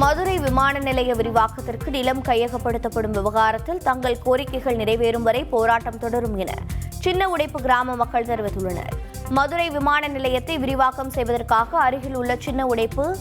மதுரை விமான நிலைய விரிவாக்கத்திற்கு நிலம் கையகப்படுத்தப்படும் விவகாரத்தில் தங்கள் கோரிக்கைகள் நிறைவேறும் வரை போராட்டம் தொடரும் என சின்ன உடைப்பு கிராம மக்கள் தெரிவித்துள்ளனர். மதுரை விமான நிலையத்தை விரிவாக்கம் செய்வதற்காக அருகில் உள்ள சின்ன உடைப்பு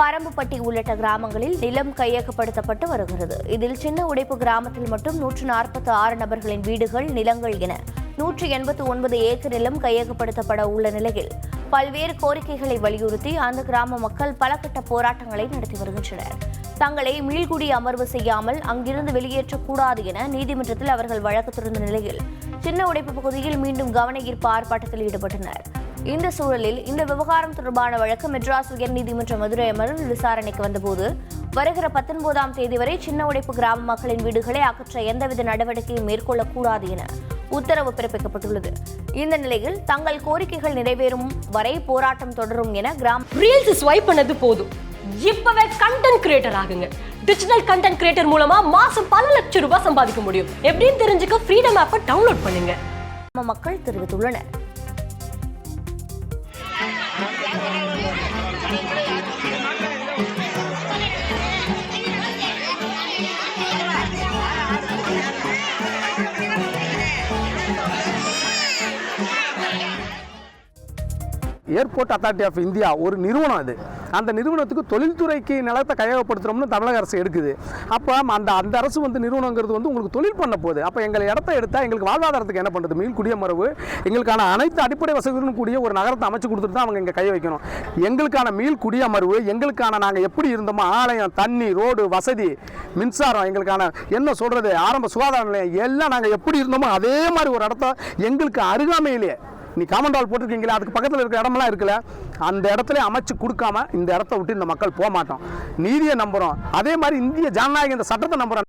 பரம்புப்பட்டி உள்ளிட்ட கிராமங்களில் நிலம் கையகப்படுத்தப்பட்டு வருகிறது. இதில் சின்ன உடைப்பு கிராமத்தில் மட்டும் நூற்று நாற்பத்தி ஆறு நபர்களின் வீடுகள் நிலங்கள் என நூற்றி எண்பத்தி ஒன்பது ஏக்கர் நிலம் கையகப்படுத்தப்பட உள்ள நிலையில் பல்வேறு கோரிக்கைகளை வலியுறுத்தி அந்த கிராம மக்கள் பல கட்ட போராட்டங்களை நடத்தி வருகின்றனர். தங்களை மீள்குடி அமர்வு செய்யாமல் அங்கிருந்து வெளியேற்றக்கூடாது என நீதிமன்றத்தில் அவர்கள் வழக்கு தொடர்ந்த நிலையில் சின்ன உடைப்பு பகுதியில் மீண்டும் கவன ஈர்ப்பு ஆர்ப்பாட்டத்தில் ஈடுபட்டனர். இந்த சூழலில் இந்த விவகாரம் தொடர்பான வழக்கு மெட்ராஸ் உயர்நீதிமன்ற மதுரை அமர்வில் விசாரணைக்கு வந்தபோது வருகிற பத்தொன்பதாம் தேதி வரை சின்ன உடைப்பு கிராம மக்களின் வீடுகளை அகற்ற எந்தவித நடவடிக்கையும் மேற்கொள்ளக்கூடாது என உத்தரவு பிறப்பிக்கப்பட்டுள்ளது. இந்த நிலையில் தங்கள் கோரிக்கைகள் நிறைவேறும் வரை போராட்டம் தொடரும் என கிராம ரீல்ஸ் ஸ்வைப் பண்ணது போதும். இப்பவே கண்டென்ட் கிரியேட்டர் ஆகுங்க. டிஜிட்டல் கண்டென்ட் கிரியேட்டர் மூலமா மாசம் பல லட்சம் ரூபாய் சம்பாதிக்க முடியும். எப்படின்னு தெரிஞ்சுக்க ஃப்ரீடம் ஆப்பை டவுன்லோட் பண்ணுங்க. மக்கள் தெரிவித்துள்ளனர். ஏர்போர்ட் அத்தாரிட்டி ஆஃப் இந்தியா ஒரு நிறுவனம் அது. அந்த நிறுவனத்துக்கு தொழில்துறைக்கு நிலத்தை கையகப்படுத்துகிறோம்னு தமிழக அரசு எடுக்குது. அப்போ அந்த அந்த அரசு வந்து நிறுவனங்கிறது வந்து உங்களுக்கு தொழில் பண்ண போகுது. அப்போ எங்களை இடத்த எடுத்தால் எங்களுக்கு வாழ்வாதாரத்துக்கு என்ன பண்ணுறது மீன் குடியமரவு எங்களுக்கான அனைத்து அடிப்படை வசதிகளும் கூடிய ஒரு நகரத்தை அமைச்சு கொடுத்துட்டு தான் அவங்க இங்கே கை வைக்கணும். எங்களுக்கான மீள் குடியமர்வு எங்களுக்கான நாங்கள் எப்படி இருந்தோமோ ஆலயம் தண்ணி ரோடு வசதி மின்சாரம் எங்களுக்கான என்ன சொல்கிறது ஆரம்ப சுகாதார நிலையம் எல்லாம் நாங்கள் எப்படி இருந்தோமோ அதே மாதிரி ஒரு இடத்த எங்களுக்கு அருகாமையிலேயே நீ காமன் வால் போட்டிருக்கீங்களா அதுக்கு பக்கத்தில் இருக்கிற இடமெல்லாம் இருக்குல்ல அந்த இடத்துல அமைச்சு கொடுக்காம இந்த இடத்த விட்டு இந்த மக்கள் போக மாட்டோம். நீதியை நம்புகிறோம் அதே மாதிரி இந்திய ஜனநாயக இந்த சட்டத்தை நம்புகிறோம்